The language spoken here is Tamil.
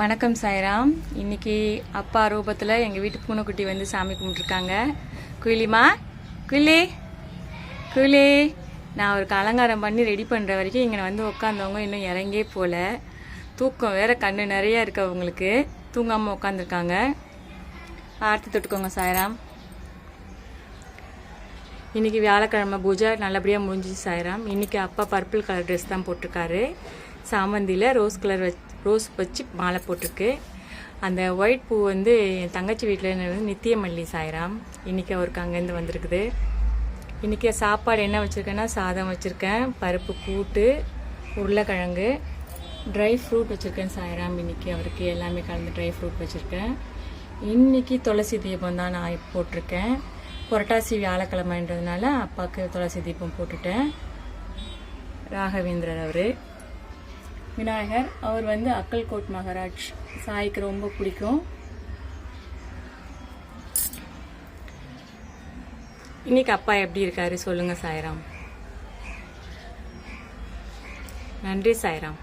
வணக்கம் சாய்ராம். இன்னைக்கு அப்பா ரூபத்தில் எங்கள் வீட்டு பூனைக்குட்டி வந்து சாமி கும்பிட்ருக்காங்க குயிலிமா குயிலி குயிலி. நான் அவருக்கு அலங்காரம் பண்ணி ரெடி பண்ணுற வரைக்கும் இங்கே வந்து உட்காந்தவங்க இன்னும் இறங்கே போகல தூக்கம் வேற கண்ணு நிறையா இருக்கு அவங்களுக்கு. தூங்காமல் உட்காந்துருக்காங்க ஆர்த்தி தொட்டுக்கோங்க சாய்ராம். இன்றைக்கி வியாழக்கிழமை பூஜை நல்லபடியாக முடிஞ்சிச்சு சாய்ராம். இன்றைக்கி அப்பா பர்பிள் கலர் ட்ரெஸ் தான் போட்டிருக்காரு. சாமந்தியில் ரோஸ் கலர் வச்சு ரோஸ் வச்சு மாலை போட்டிருக்கு. அந்த ஒயிட் பூ வந்து என் தங்கச்சி வீட்டில் நித்தியமல்லி சாய்ராம். இன்றைக்கி அவருக்கு அங்கேருந்து வந்திருக்குது. இன்றைக்கி சாப்பாடு என்ன வச்சுருக்கேன்னா சாதம் வச்சுருக்கேன் பருப்பு கூட்டு உருளைக்கிழங்கு ட்ரை ஃப்ரூட் வச்சுருக்கேன் சாய்ராம். இன்றைக்கி அவருக்கு எல்லாமே கலந்து ட்ரை ஃப்ரூட் வச்சுருக்கேன். இன்னைக்கு துளசி தீபம் தான் நான் போட்டிருக்கேன். புரட்டாசி வியாழக்கிழமைன்றதுனால அப்பாவுக்கு துளசி தீபம் போட்டுட்டேன். ராகவேந்திரர் அவர். விநாயகர் அவர் வந்து அக்கல்கோட் மகாராஜ். சாய்க்கு ரொம்ப பிடிக்கும். இன்னைக்கு அப்பா எப்படி இருக்காரு சொல்லுங்க சாய்ராம். நன்றி சாய்ராம்.